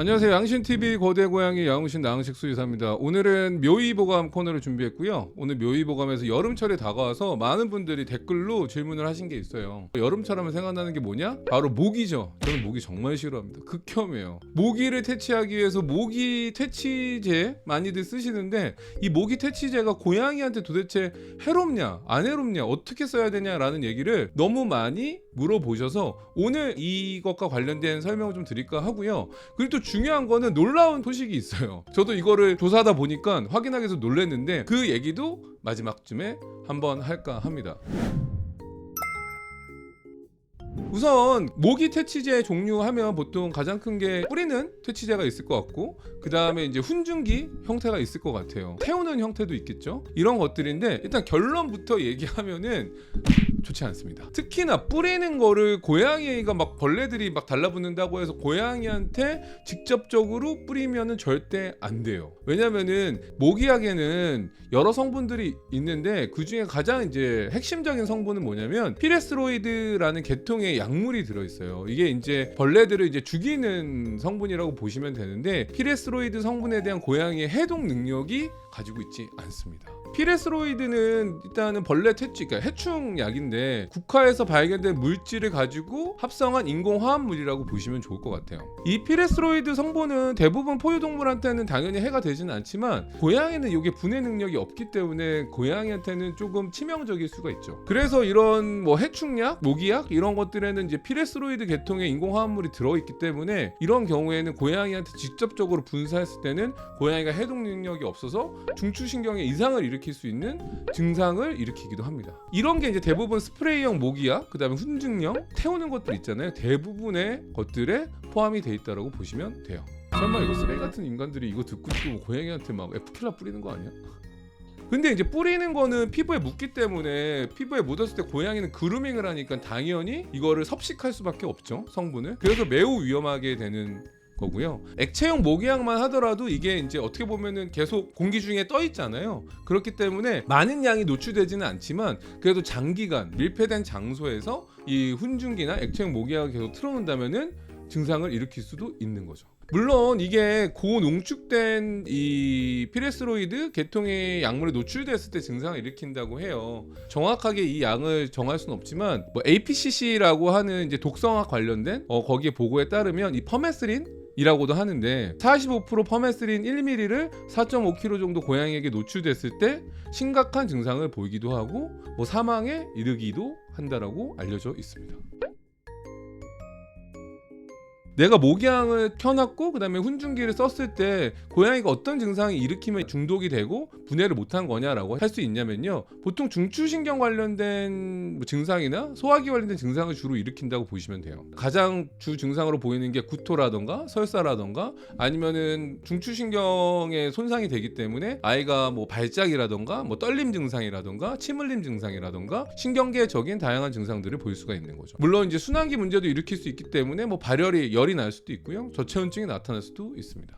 안녕하세요. 양신TV 거대 고양이 양신 나흥식 수의사입니다. 오늘은 묘이보감 코너를 준비했고요. 오늘 묘이보감에서 여름철이 다가와서 많은 분들이 댓글로 질문을 하신 게 있어요. 여름철 하면 생각나는 게 뭐냐? 바로 모기죠. 저는 모기 정말 싫어합니다. 극혐이에요. 모기를 퇴치하기 위해서 모기 퇴치제 많이들 쓰시는데 이 모기 퇴치제가 고양이한테 도대체 해롭냐 안 해롭냐 어떻게 써야 되냐라는 얘기를 너무 많이 물어보셔서 오늘 이것과 관련된 설명을 좀 드릴까 하고요. 그리고 또 중요한 거는 놀라운 소식이 있어요. 저도 이거를 조사하다 보니까 확인하기 위해서 놀랐는데 그 얘기도 마지막쯤에 한번 할까 합니다. 우선 모기 퇴치제 종류 하면 보통 가장 큰 게 뿌리는 퇴치제가 있을 것 같고 그 다음에 이제 훈증기 형태가 있을 것 같아요. 태우는 형태도 있겠죠. 이런 것들인데 일단 결론부터 얘기하면은 좋지 않습니다. 특히나 뿌리는 거를 고양이가 막 벌레들이 막 달라붙는다고 해서 고양이한테 직접적으로 뿌리면은 절대 안 돼요. 왜냐면은 모기약에는 여러 성분들이 있는데 그 중에 가장 이제 핵심적인 성분은 뭐냐면 피레스로이드라는 계통의 약물이 들어 있어요. 이게 이제 벌레들을 이제 죽이는 성분이라고 보시면 되는데 피레스로이드 성분에 대한 고양이의 해독 능력이 가지고 있지 않습니다. 피레스로이드는 일단은 벌레 퇴치, 그러니까 해충 약인데 국화에서 발견된 물질을 가지고 합성한 인공 화합물이라고 보시면 좋을 것 같아요. 이 피레스로이드 성분은 대부분 포유동물한테는 당연히 해가 되지는 않지만 고양이는 이게 분해 능력이 없기 때문에 고양이한테는 조금 치명적일 수가 있죠. 그래서 이런 뭐 해충약, 모기약 이런 것들에는 이제 피레스로이드 계통의 인공 화합물이 들어있기 때문에 이런 경우에는 고양이한테 직접적으로 분사했을 때는 고양이가 해독 능력이 없어서 중추신경에 이상을 일으킬 수 있는 증상을 일으키기도 합니다. 이런 게 이제 대부분 스프레이형 모기약, 그다음에 훈증형 태우는 것들 있잖아요. 대부분의 것들에 포함이 돼 있다라고 보시면 돼요. 설마 이거 쓰레기 같은 인간들이 이거 듣고 또 고양이한테 막 에프킬라 뿌리는 거 아니야? 근데 이제 뿌리는 거는 피부에 묻기 때문에 피부에 묻었을 때 고양이는 그루밍을 하니까 당연히 이거를 섭식할 수밖에 없죠 성분을 그래서 매우 위험하게 되는 거고요. 액체형 모기약만 하더라도 이게 이제 어떻게 보면은 계속 공기 중에 떠 있잖아요. 그렇기 때문에 많은 양이 노출되지는 않지만 그래도 장기간 밀폐된 장소에서 이 훈증기나 액체형 모기약을 계속 틀어놓는다면은 증상을 일으킬 수도 있는 거죠. 물론 이게 고농축된 이 피레스로이드 계통의 약물에 노출됐을 때 증상을 일으킨다고 해요. 정확하게 이 양을 정할 수는 없지만 뭐 APCC라고 하는 이제 독성학 관련된 어, 거기에 보고에 따르면 이 퍼메스린 이라고도 하는데 45% 퍼메스린 1ml를 4.5kg 정도 고양이에게 노출됐을 때 심각한 증상을 보이기도 하고 뭐 사망에 이르기도 한다라고 알려져 있습니다. 내가 목양을 켜놨고 그다음에 훈증기를 썼을 때 고양이가 어떤 증상이 일으키면 중독이 되고 분해를 못한 거냐라고 할 수 있냐면요. 보통 중추신경 관련된 뭐 증상이나 소화기 관련된 증상을 주로 일으킨다고 보시면 돼요. 가장 주 증상으로 보이는 게 구토라던가 설사라던가 아니면은 중추신경에 손상이 되기 때문에 아이가 뭐 발작이라던가 뭐 떨림 증상이라던가 침 흘림 증상이라던가 신경계적인 다양한 증상들을 볼 수가 있는 거죠. 물론 이제 순환기 문제도 일으킬 수 있기 때문에 뭐 발열이 열이 날 수도 있고요. 저체온증이 나타날 수도 있습니다.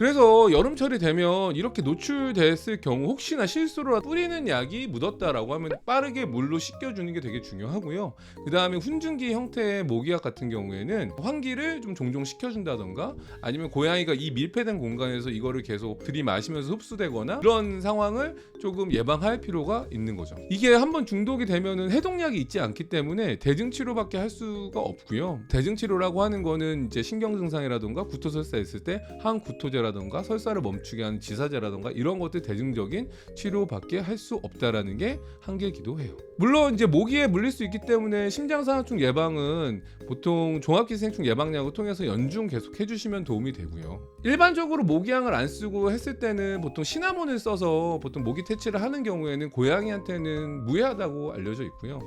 그래서 여름철이 되면 이렇게 노출됐을 경우 혹시나 실수로 뿌리는 약이 묻었다라고 하면 빠르게 물로 씻겨주는 게 되게 중요하고요. 그 다음에 훈증기 형태의 모기약 같은 경우에는 환기를 좀 종종 시켜준다던가 아니면 고양이가 이 밀폐된 공간에서 이거를 계속 들이마시면서 흡수되거나 그런 상황을 조금 예방할 필요가 있는 거죠. 이게 한번 중독이 되면은 해독약이 있지 않기 때문에 대증 치료밖에 할 수가 없고요. 대증 치료라고 하는 거는 이제 신경 증상이라던가 구토설사 있을 때 항구토제라 설사라던가 설사를 멈추게 하는 지사제라던가 이런 것들 대중적인 치료밖에 할 수 없다라는 게 한계기도 해요. 물론 이제 모기에 물릴 수 있기 때문에 심장상하충 예방은 보통 종합기생충 예방약을 통해서 연중 계속 해주시면 도움이 되고요. 일반적으로 모기향을 안 쓰고 했을 때는 보통 시나몬을 써서 보통 모기 퇴치를 하는 경우에는 고양이한테는 무해하다고 알려져 있고요.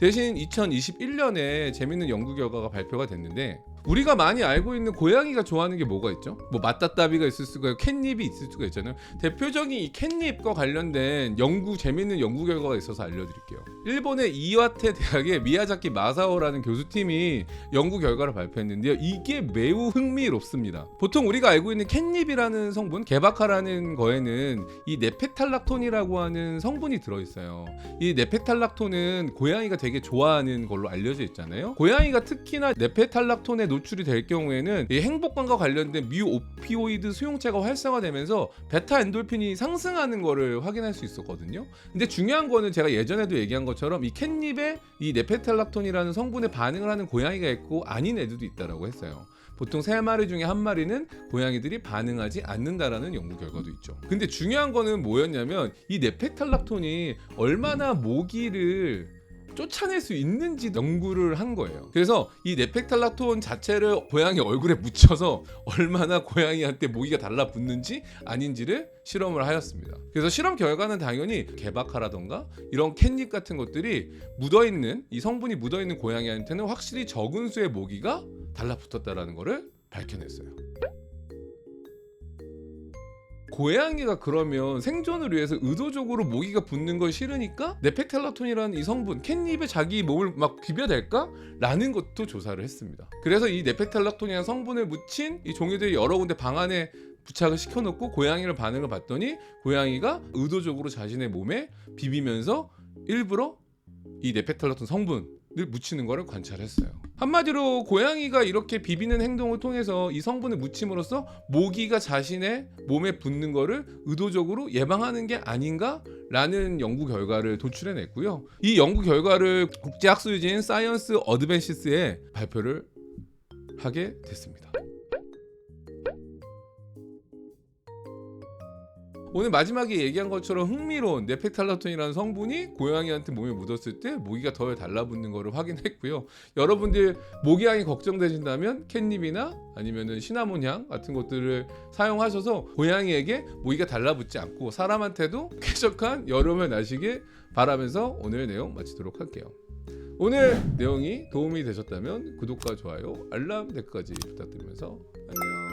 대신 2021년에 재밌는 연구 결과가 발표가 됐는데 우리가 많이 알고 있는 고양이가 좋아하는 게 뭐가 있죠? 뭐 맛다따비가 있을 수가 있고 캣닙이 있을 수가 있잖아요. 대표적인 이 캣닙과 관련된 연구 재밌는 연구 결과가 있어서 알려드릴게요. 일본의 이와테 대학의 미야자키 마사오라는 교수팀이 연구 결과를 발표했는데요. 이게 매우 흥미롭습니다. 보통 우리가 알고 있는 캣닙이라는 성분, 개바카라는 거에는 이 네페탈락톤이라고 하는 성분이 들어있어요. 이 네페탈락톤은 고양이가 되게 좋아하는 걸로 알려져 있잖아요. 고양이가 특히나 네페탈락톤에 노출이 될 경우에는 이 행복감과 관련된 미 오피오이드 수용체가 활성화되면서 베타 엔돌핀이 상승하는 거를 확인할 수 있었거든요. 근데 중요한 거는 제가 예전에도 얘기한 것처럼 이 캣닙에 이 네페탈락톤이라는 성분에 반응을 하는 고양이가 있고 아닌 애들도 있다라고 했어요. 보통 세 마리 중에 한 마리는 고양이들이 반응하지 않는다라는 연구 결과도 있죠. 근데 중요한 거는 뭐였냐면 이 네페탈락톤이 얼마나 모기를 쫓아낼 수 있는지 연구를 한 거예요. 그래서 이 네펙탈라톤 자체를 고양이 얼굴에 묻혀서 얼마나 고양이한테 모기가 달라붙는지 아닌지를 실험을 하였습니다. 그래서 실험 결과는 당연히 개박하라던가 이런 캣닙 같은 것들이 묻어 있는 이 성분이 묻어 있는 고양이한테는 확실히 적은 수의 모기가 달라붙었다라는 거를 밝혀냈어요. 고양이가 그러면 생존을 위해서 의도적으로 모기가 붙는 걸 싫으니까 네펙탈라톤이라는 이 성분 캣닙에 자기 몸을 막 비벼댈까? 라는 것도 조사를 했습니다. 그래서 이 네펙탈라톤이라는 성분을 묻힌 이 종이들이 여러 군데 방 안에 부착을 시켜놓고 고양이를 반응을 봤더니 고양이가 의도적으로 자신의 몸에 비비면서 일부러 이 네펙탈라톤 성분을 묻히는 것을 관찰했어요. 한마디로 고양이가 이렇게 비비는 행동을 통해서 이 성분을 묻힘으로써 모기가 자신의 몸에 붙는 거를 의도적으로 예방하는 게 아닌가라는 연구 결과를 도출해냈고요. 이 연구 결과를 국제학술지인 사이언스 어드밴시스에 발표를 하게 됐습니다. 오늘 마지막에 얘기한 것처럼 흥미로운 네펙탈라톤이라는 성분이 고양이한테 몸에 묻었을 때 모기가 덜 달라붙는 것을 확인했고요. 여러분들 모기향이 걱정되신다면 캣닙이나 아니면은 시나몬 향 같은 것들을 사용하셔서 고양이에게 모기가 달라붙지 않고 사람한테도 쾌적한 여름을 나시길 바라면서 오늘 내용 마치도록 할게요. 오늘 내용이 도움이 되셨다면 구독과 좋아요, 알람 댓글까지 부탁드리면서 안녕.